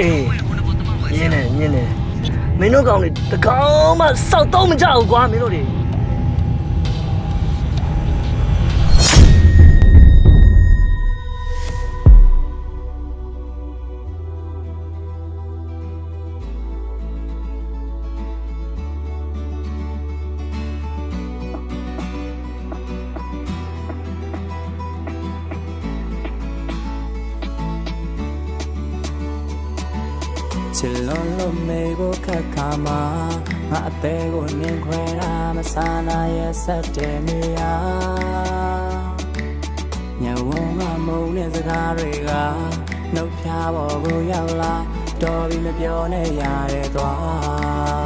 အေးညင်းနေညင်းနေမင်းတို့ကောင်တွေတကောင်မှစောက်တော့မကြဘူးကွာမင်းတို့တွေ ချစ်လုံးလုံးမေဖို့ခက်ခါမှာငါအသေးကိုနင်ခွဲတာမဆာနာရဲ့ဆက်တယ်နေရညဝုံကမုံတဲ့စကားတွေကနှုတ်ဖြားပေါ်ကိုရောက်လာတော်ပြီမပြောနဲ့ရတဲ့သွားအ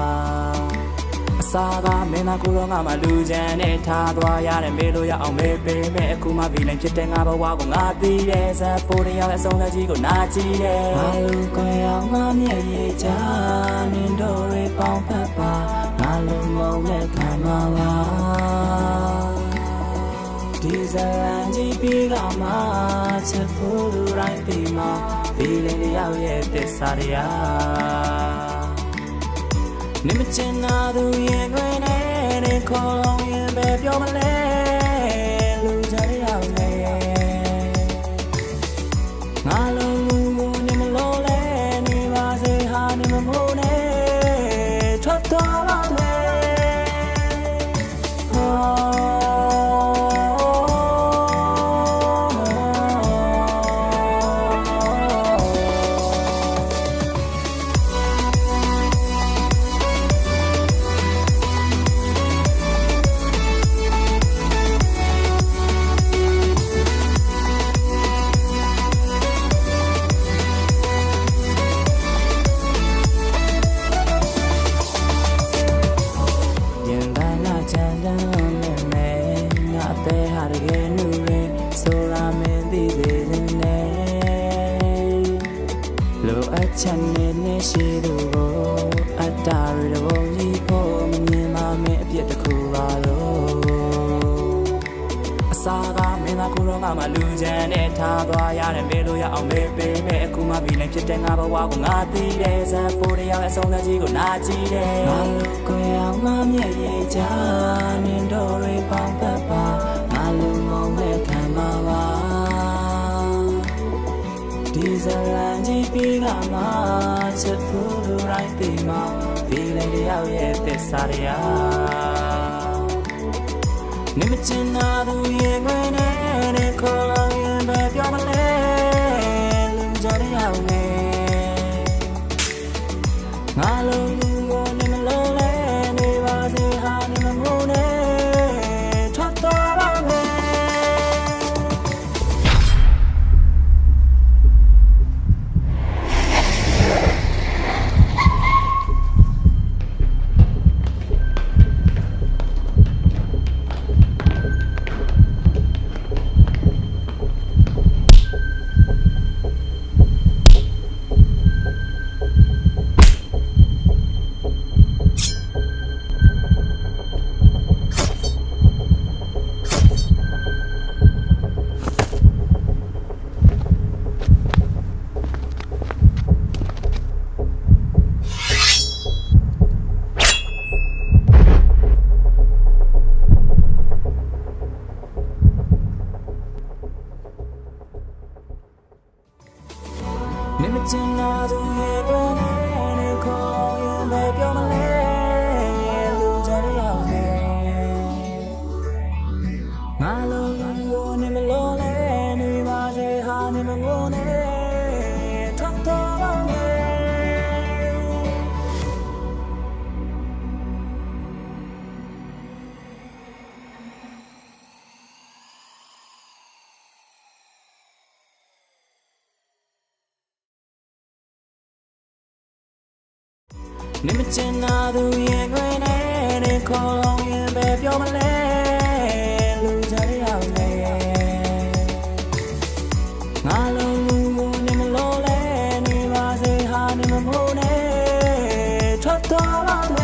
စားကမင်းသားကိုတော့ငါမှလူချမ်းနဲ့ထားသွားရတယ်မေးလို့ရအောင်မေးပေးမယ်အခုမှဗီလန်ဖြစ်တဲ့ငါဘဝကိုငါသိတယ်ဇက်ပိုးတယောက်အဆုံးသက်ကြီးကိုနာကြည့်တယ်ငါလူကွယ်အောင်ငါမျက်ရည်ချနင်တို့တွေပေါင်းဖက်ပါငါလူမုံနဲ့ခံမှာပါဒီဇလန်ကြီးပြီးကမှချက်ဖို့လူတိုင်းပြီးမှဗီလန်တယောက်ရဲ့သစ္စာတရား နေမချင်နာသူရင်ခွင်နဲ့နေခေါ်လုံးရင်ပဲပြောမလဲလူ လိုအပ်ချက်နဲ့နဲ့ရှိသူကိုအတ္တရတဲ့ဘုံကြီးဖို့မမြင်ပါမင်းအပြစ်တစ်ခုပါလို့အစားကမင်းသားကိုတော့ငါမှလူချမ်းနဲ့ထားသွားရတယ်မေးလို့ရအောင်မေးပေးမယ်အခုမှဗီလန်ဖြစ်တဲ့ငါဘဝကိုငါသိတယ်ဇက်ပိုးတယောက်အဆုံးသက်ကြီးကိုနာကြည့်တယ်ငါလူကိုအောင်ငါမျက်ရည်ချနင်တို့တွေပေါင်းဖက်ပါ ဇလန်ကြီးပြီးကမှချက်ဖို့လူတိုင်းပြီးမှဗီလန်တယောက်ရဲ့သစ္စာတရားနေမချင်နာသူရင်ခွင်နဲ့နေခေါ်လို့ရင်ပဲပြောမလဲလူကြရအောင်လေငါလုံး နေမချင်နာသူရဲ့ဘယ် နေမချင်နာသူရင်ခွင်နဲ့နေခေါ်လုံးရင်ပဲပြောမလဲလူကြရအောင်လေငါလုံးလူကိုနေမလို့လဲနေပါစေဟာနေမမိုးနဲ့ထွက်သွားပါမ